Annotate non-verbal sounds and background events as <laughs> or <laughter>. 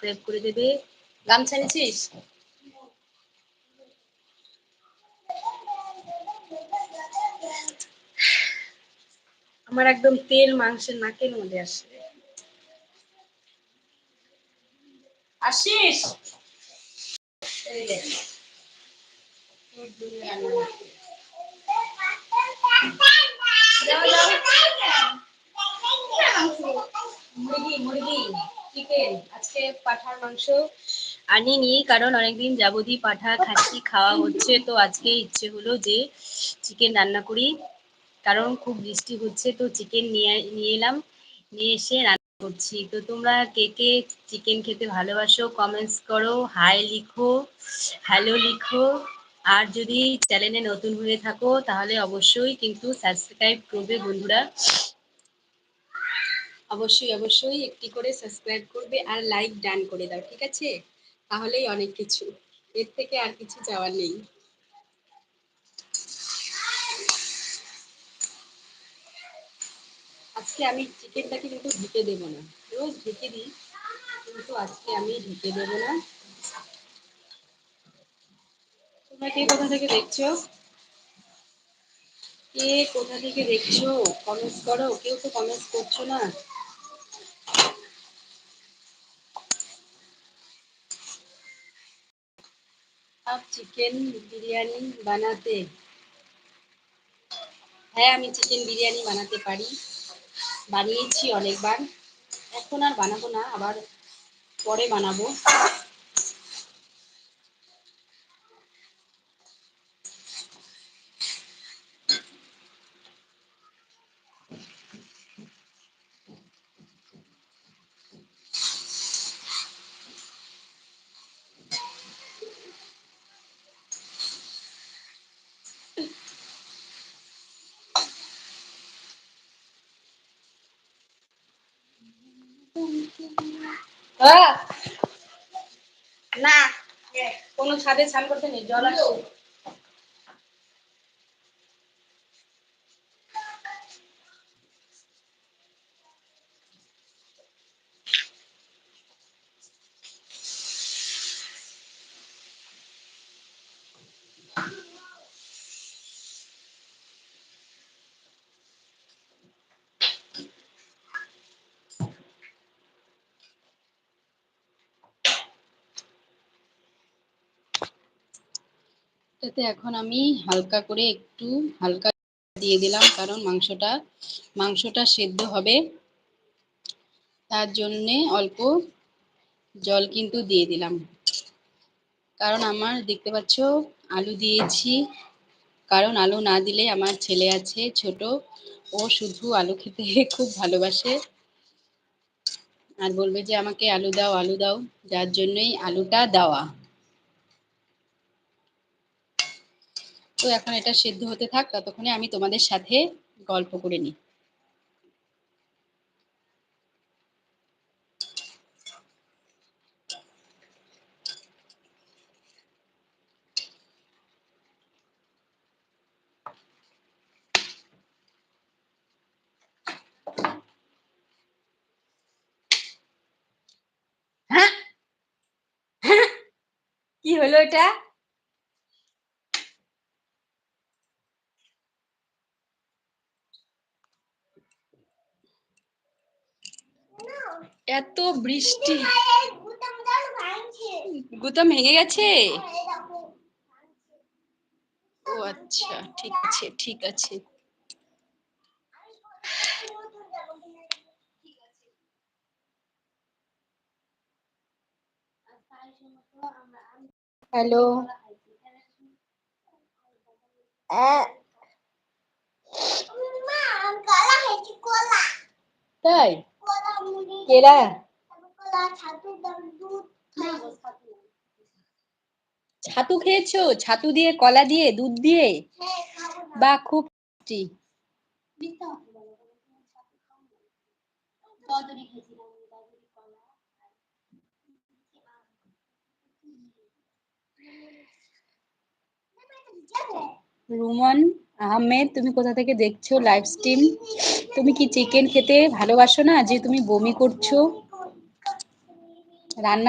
Subscribe করে দেবে। গামছা নিছিস আমার একদম তেল মাংসের নাকের মধ্যে আসে আসিস। মুরগি মুরগি। চিকেন আজকে পাঠার মাংস আনিনি, কারণ অনেকদিন যাবতই পাঠা খাচ্ছি, খাওয়া হচ্ছে, তো আজকে ইচ্ছে হলো যে চিকেন রান্না করি। কারণ খুব বৃষ্টি হচ্ছে, তো চিকেন নিয়ে নিয়ে এলাম, নিয়ে এসে রান্না করছি। তো তোমরা কে কে চিকেন খেতে ভালোবাসো কমেন্টস করো হাই লিখো হ্যালো লিখো। আর যদি চ্যানেলে নতুন হয়ে থাকো, তাহলে অবশ্যই কিন্তু সাবস্ক্রাইব করবে বন্ধুরা। অবশ্যই অবশ্যই একটি করে সাবস্ক্রাইব করবে আর লাইক ডান করে দাও, ঠিক আছে? তাহলেই অনেক কিছু। এর থেকে আর কিছু যাওয়ার নেই। আজকে আমি চিকেনটাকে কিন্তু ঢেকে দেবো না। রোজ ঢেকে দিই, কিন্তু আজকে আমি ঢেকে দেবো না। তোমরা কে কোথা থেকে দেখছ? কে কোথা থেকে দেখছ? কমেন্টস করো। কেউ তো কমেন্টস করছ না। आप চিকেন বিরিয়ানি বানাতে। হ্যাঁ আমি চিকেন বিরিয়ানি বানাতে পারি। বানিয়েছি অনেকবার। এখন আর বানাবো না, আবার পরে বানাবো। না কোনো ছাদে স্নান করতে নেই জল আসছে। এটাতে এখন আমি হালকা করে একটু হালকা দিয়ে দিলাম, কারণ মাংসটা মাংসটা সেদ্ধ হবে। তার জন্যে অল্প জল কিন্তু দিয়ে দিলাম। কারণ আমার, দেখতে পাচ্ছ, আলু দিয়েছি। কারণ আলু না দিলে আমার ছেলে আছে ছোট, ও শুধু আলু খেতে <laughs> খুব ভালোবাসে। আর বলবে যে, আমাকে আলু দাও আলু দাও। যার জন্যই আলুটা দেওয়া। তো এখন এটা সেদ্ধ হতে থাক, ততক্ষণে আমি তোমাদের সাথে গল্প করে নিই। হ্যাঁ? হ্যাঁ? কি হলো এটা? এত বৃষ্টি। গুতাম ভেঙে গেছে? ও আচ্ছা ঠিক আছে ঠিক আছে। হ্যালো। তাই? ছাতু খেয়েছো? ছাতু দিয়ে কলা দিয়ে দুধ দিয়ে? বা খুব রুমন? আহমেদ, তুমি কোথা থেকে দেখছ লাইভ স্ট্রিম তুমি কি চিকেন খেতে ভালোবাসো না? যে তুমি বমি করছ? রান্না